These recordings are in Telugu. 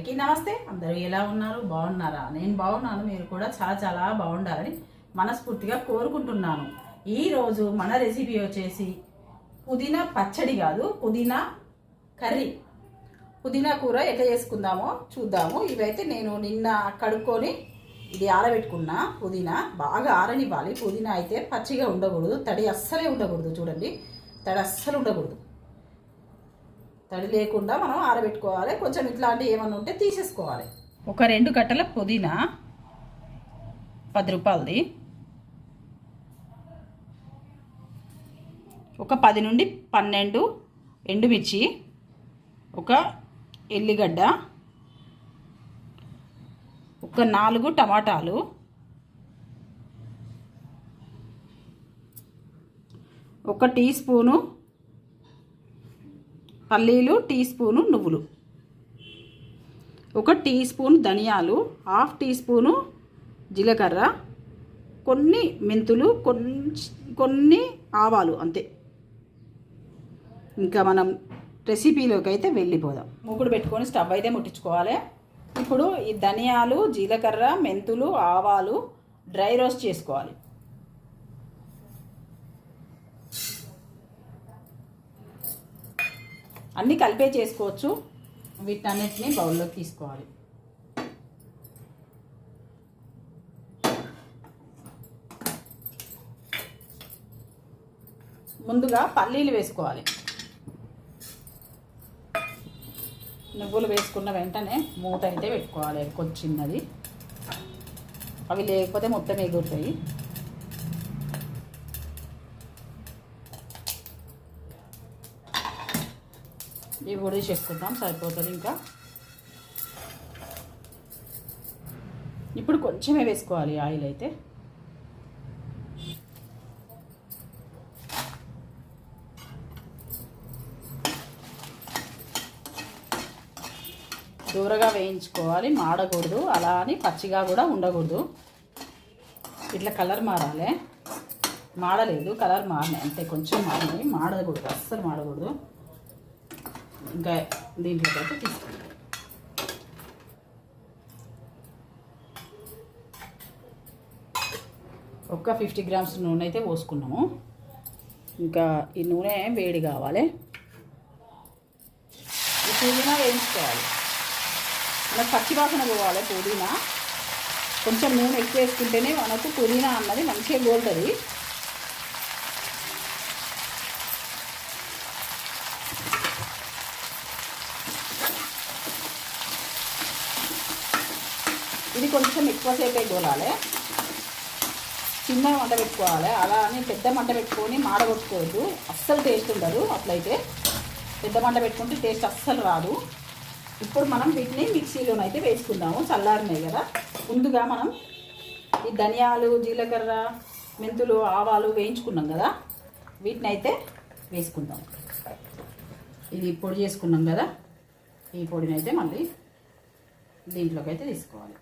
అందరికీ నమస్తే. అందరూ ఎలా ఉన్నారు? బాగున్నారా? నేను బాగున్నాను. మీరు కూడా చాలా చాలా బాగుండాలని మనస్ఫూర్తిగా కోరుకుంటున్నాను. ఈరోజు మన రెసిపీ వచ్చేసి పుదీనా పచ్చడి కాదు పుదీనా కర్రీ. పుదీనా కూర ఎట్లా చేసుకుందామో చూద్దాము. ఇవైతే నేను నిన్న కడుక్కొని ఇది ఆరబెట్టుకున్న. పుదీనా బాగా ఆరనివ్వాలి. పుదీనా అయితే పచ్చిగా ఉండకూడదు తడి అస్సలే ఉండకూడదు. చూడండి తడి అస్సలు ఉండకూడదు. తడి లేకుండా మనం ఆరబెట్టుకోవాలి. కొంచెం ఇట్లాంటివి ఏమైనా ఉంటే తీసేసుకోవాలి. ఒక రెండు కట్టల పుదీనా పది రూపాయలది. ఒక పది నుండి పన్నెండు ఎండుమిర్చి ఒక ఎల్లిగడ్డ ఒక నాలుగు టమాటాలు ఒక టీ స్పూను పల్లీలు టీ స్పూను నువ్వులు. ఒక టీ స్పూన్ ధనియాలు హాఫ్ టీ స్పూను జీలకర్ర కొన్ని మెంతులు కొన్ని కొన్ని ఆవాలు అంతే. ఇంకా మనం రెసిపీలోకి అయితే వెళ్ళిపోదాం. మూకుడు పెట్టుకొని స్టవ్ అయితే ముట్టించుకోవాలి. ఇప్పుడు ఈ ధనియాలు జీలకర్ర మెంతులు ఆవాలు డ్రై రోస్ట్ చేసుకోవాలి. అన్నీ కలిపే చేసుకోవచ్చు. వీటన్నిటిని బౌల్లోకి తీసుకోవాలి. ముందుగా పల్లీలు వేసుకోవాలి. నువ్వులు వేసుకున్న వెంటనే మూత అయితే పెట్టుకోవాలి కొంచెం చిన్నది. అవి లేకపోతే మొత్తం ఎగురుతాయి. ఇవి కూడా చేసుకుందాం సరిపోతుంది ఇంకా. ఇప్పుడు కొంచెమే వేసుకోవాలి ఆయిల్ అయితే. దూరగా వేయించుకోవాలి మాడకూడదు అలా అని పచ్చిగా కూడా ఉండకూడదు. ఇట్లా కలర్ మారాలి. మాడలేదు కలర్ మారినాయి అంతే కొంచెం మారినాయి మాడకూడదు అస్సలు మాడకూడదు. ఇంకా దీంట్లోకి తీసుకుంటాం ఒక ఫిఫ్టీ గ్రామ్స్ నూనె అయితే పోసుకున్నాము. ఇంకా ఈ నూనె వేడి కావాలి. ఈ పుదీనా వేయించుకోవాలి. మనకు పచ్చి వాసన పోవాలి పుదీనా. కొంచెం నూనె ఎక్కువ వేసుకుంటేనే మనకు పుదీనా అన్నది మంచిగా గోల్తుంది. ఇది కొంచెం ఎక్కువసేపే గోలాలి చిన్న మంట పెట్టుకోవాలి. అలా అని పెద్ద మంట పెట్టుకొని మాడగొట్టుకోవద్దు. అస్సలు టేస్ట్ ఉండదు అట్లయితే. పెద్ద మంట పెట్టుకుంటే టేస్ట్ అస్సలు రాదు. ఇప్పుడు మనం వీటిని మిక్సీలోనైతే వేసుకుందాము. చల్లారినాయి కదా. ముందుగా మనం ఈ ధనియాలు జీలకర్ర మెంతులు ఆవాలు వేయించుకున్నాం కదా. వీటిని అయితే వేసుకుందాం. ఇది పొడి చేసుకున్నాం కదా. ఈ పొడిని అయితే మళ్ళీ దీంట్లోకి అయితే తీసుకోవాలి.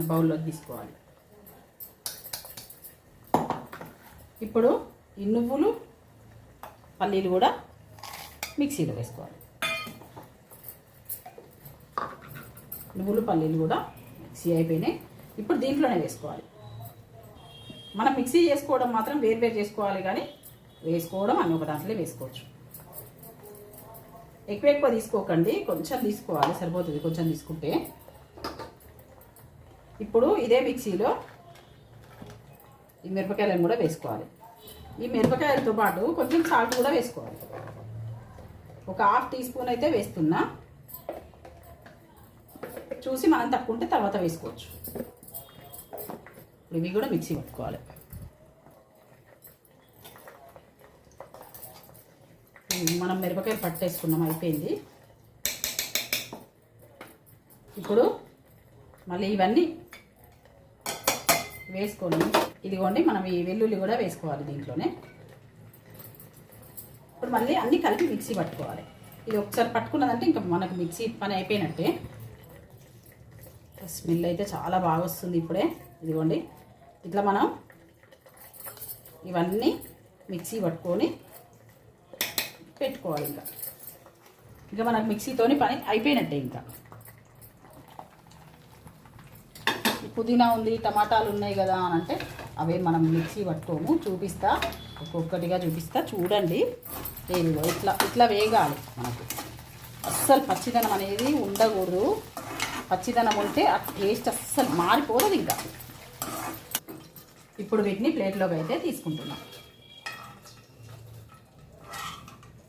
బౌల్లోకి తీసుకోవాలి. ఇప్పుడు ఈ నువ్వులు పల్లీలు కూడా మిక్సీలో వేసుకోవాలి. నువ్వులు పల్లీలు కూడా మిక్సీ అయిపోయినాయి. ఇప్పుడు దీంట్లోనే వేసుకోవాలి. మనం మిక్సీ చేసుకోవడం మాత్రం వేరు వేరు చేసుకోవాలి కానీ వేసుకోవడం అన్ని ఒక దాంట్లో వేసుకోవచ్చు. ఎక్కువ ఎక్కువ తీసుకోకండి. కొంచెం తీసుకోవాలి. సరిపోతుంది. కొంచెం తీసుకుంటే ఇప్పుడు ఇదే మిక్సీలో ఈ మిరపకాయలను కూడా వేసుకోవాలి. ఈ మిరపకాయలతో పాటు కొంచెం సాల్ట్ కూడా వేసుకోవాలి. ఒక హాఫ్ టీ స్పూన్ అయితే వేస్తున్నా. చూసి మనం తక్కువ ఉంటే తర్వాత వేసుకోవచ్చు. ఇవి కూడా మిక్సీ పట్టుకోవాలి. మనం మిరపకాయలు పట్టేసుకున్నాం అయిపోయింది. ఇప్పుడు మళ్ళీ ఇవన్నీ వేసుకొని ఇదిగోండి మనం ఈ వెల్లుల్లి కూడా వేసుకోవాలి దీంట్లోనే. ఇప్పుడు మళ్ళీ అన్నీ కలిపి మిక్సీ పట్టుకోవాలి. ఇది ఒకసారి పట్టుకున్నదంటే ఇంకా మనకు మిక్సీ పని అయిపోయినట్టే. స్మెల్ అయితే చాలా బాగా వస్తుంది ఇప్పుడే. ఇదిగోండి ఇట్లా మనం ఇవన్నీ మిక్సీ పట్టుకొని పెట్టుకోవాలి ఇంకా. ఇంకా మనకు మిక్సీతోని పని అయిపోయినట్టే ఇంకా ఈ పుదీనా ఉంది టమాటాలు ఉన్నాయి కదా అని అంటే అవే మనం మిక్సీ పట్టుకోము చూపిస్తా. ఒక్కొక్కటిగా చూపిస్తా. చూడండి. ఏదో ఇట్లా ఇట్లా వేగాలి మనకు. అస్సలు పచ్చిదనం అనేది ఉండకూడదు. పచ్చిదనం ఉంటే ఆ టేస్ట్ అస్సలు మారిపోదు ఇంకా. ఇప్పుడు వీటిని ప్లేట్లోకి అయితే తీసుకుంటున్నాం.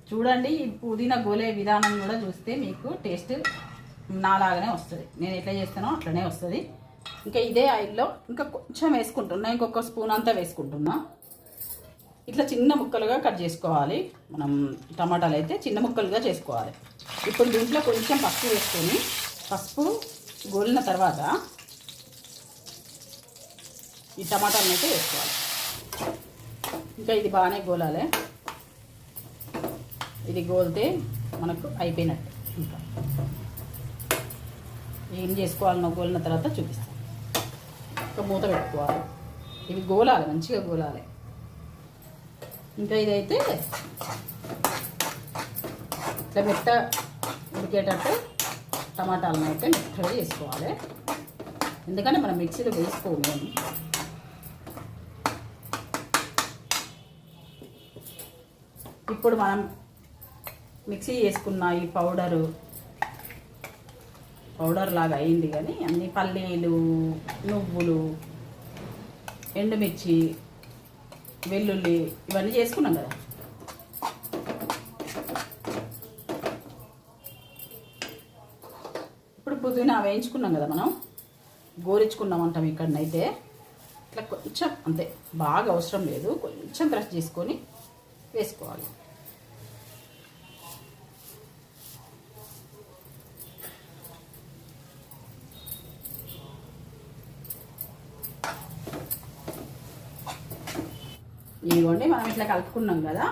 చూడండి ఈ పుదీనా గోలే విధానం కూడా చూస్తే మీకు టేస్ట్ నాలాగానే వస్తుంది. నేను ఎట్లా చేస్తానో అట్లనే వస్తుంది. ఇంకా ఇదే ఆయిల్లో ఇంకా కొంచెం వేసుకుంటున్నా. ఇంకొక స్పూన్ అంతా వేసుకుంటున్నా. ఇట్లా చిన్న ముక్కలుగా కట్ చేసుకోవాలి. మనం టమాటాలు అయితే చిన్న ముక్కలుగా చేసుకోవాలి. ఇప్పుడు దీంట్లో కొంచెం పసుపు వేసుకొని పసుపు గోలిన తర్వాత ఈ టమాటాలను అయితే వేసుకోవాలి. ఇంకా ఇది బాగానే గోలాలి. ఇది గోలితే మనకు అయిపోయినట్టు ఇంకా. ఏం చేసుకోవాలనో గోలిన తర్వాత చూపిస్తాను. ఒక మూత పెట్టుకోవాలి. ఇవి గోలాలి మంచిగా గోలాలి. ఇంకా ఇదైతే ఇట్లా మెత్త ఉడికేటట్టు టమాటాలను అయితే మెత్తగా చేసుకోవాలి ఎందుకంటే మనం మిక్సీలో వేసుకోము. మేము ఇప్పుడు మనం మిక్సీ చేసుకున్న ఈ పౌడరు పౌడర్ లాగా అయింది కానీ అన్ని పల్లీలు నువ్వులు ఎండుమిర్చి వెల్లుల్లి ఇవన్నీ చేసుకున్నాం కదా. ఇప్పుడు పుదీనా వేయించుకున్నాం కదా మనం. గోరించుకున్నాం అంటాం ఇక్కడనైతే. ఇట్లా కొంచెం అంతే బాగా అవసరం లేదు. కొంచెం బ్రష్ చేసుకొని వేసుకోవాలి. ఇదిగోండి మనం ఇట్లా కలుపుకున్నాం కదా.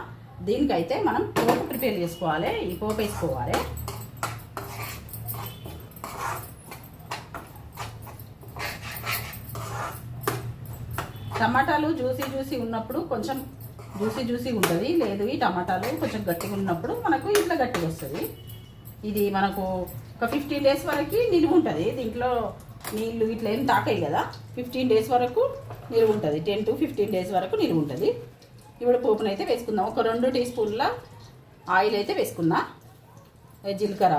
దీనికైతే మనం పోపు ప్రిపేర్ చేసుకోవాలి. ఈ పోపు వేసుకోవాలి. టమాటాలు జ్యూసీ జ్యూసీ ఉన్నప్పుడు కొంచెం జ్యూసీ జ్యూసీ ఉంటుంది లేదు ఈ టమాటాలు కొంచెం గట్టిగా ఉన్నప్పుడు మనకు ఇట్లా గట్టిగా వస్తుంది. ఇది మనకు ఒక ఫిఫ్టీన్ డేస్ వరకు నిలువ ఉంటుంది దీంట్లో నీళ్ళు ఇట్లా ఏం తాకాయి కదా. ఫిఫ్టీన్ డేస్ వరకు నిలువ ఉంటుంది టెన్ టు ఫిఫ్టీన్ డేస్ వరకు నిలువ ఉంటుంది ఇప్పుడు పోపునైతే వేసుకుందాం. ఒక రెండు టీ స్పూన్ల ఆయిల్ అయితే వేసుకుందా? జీలకర్ర.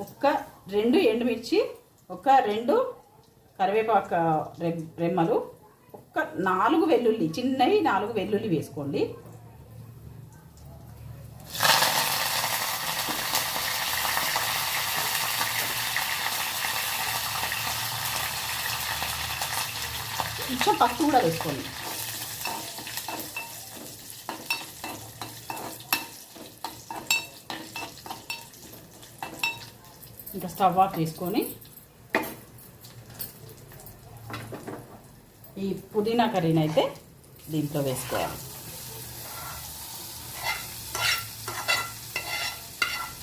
ఒక్క రెండు ఎండుమిర్చి ఒక రెండు కరివేపాక రె- రెమ్మలు ఒక్క నాలుగు వెల్లుల్లి చిన్నవి నాలుగు వెల్లుల్లి వేసుకోండి. కొంచెం పసుపు కూడా వేసుకోండి. ఇంకా స్టవ్ ఆఫ్ చేసుకొని ఈ పుదీనా కర్రీని అయితే దీంట్లో వేసుకోవాలి.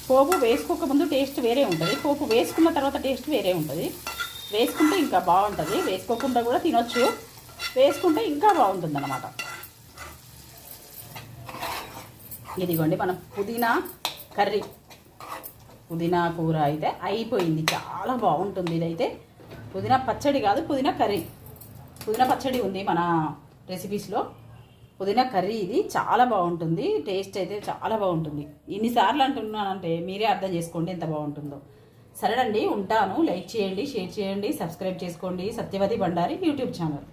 పోపు వేసుకోకముందు టేస్ట్ వేరే ఉంటుంది. పోపు వేసుకున్న తర్వాత టేస్ట్ వేరే ఉంటుంది. వేసుకుంటే ఇంకా బాగుంటుంది. వేసుకోకుండా కూడా తినొచ్చు. వేసుకుంటే ఇంకా బాగుంటుంది అన్నమాట ఇదిగోండి మనం పుదీనా కర్రీ. పుదీనా కూర అయితే అయిపోయింది. చాలా బాగుంటుంది ఇదైతే. పుదీనా పచ్చడి కాదు పుదీనా కర్రీ. పుదీనా పచ్చడి ఉంది మన రెసిపీస్లో పుదీనా కర్రీ ఇది. చాలా బాగుంటుంది. టేస్ట్ అయితే చాలా బాగుంటుంది. ఇన్నిసార్లు అంటున్నానంటే మీరే అర్థం చేసుకోండి ఎంత బాగుంటుందో. సరేనండి ఉంటాను. లైక్ చేయండి షేర్ చేయండి సబ్స్క్రైబ్ చేసుకోండి. Satyavathi Bandari YouTube channel.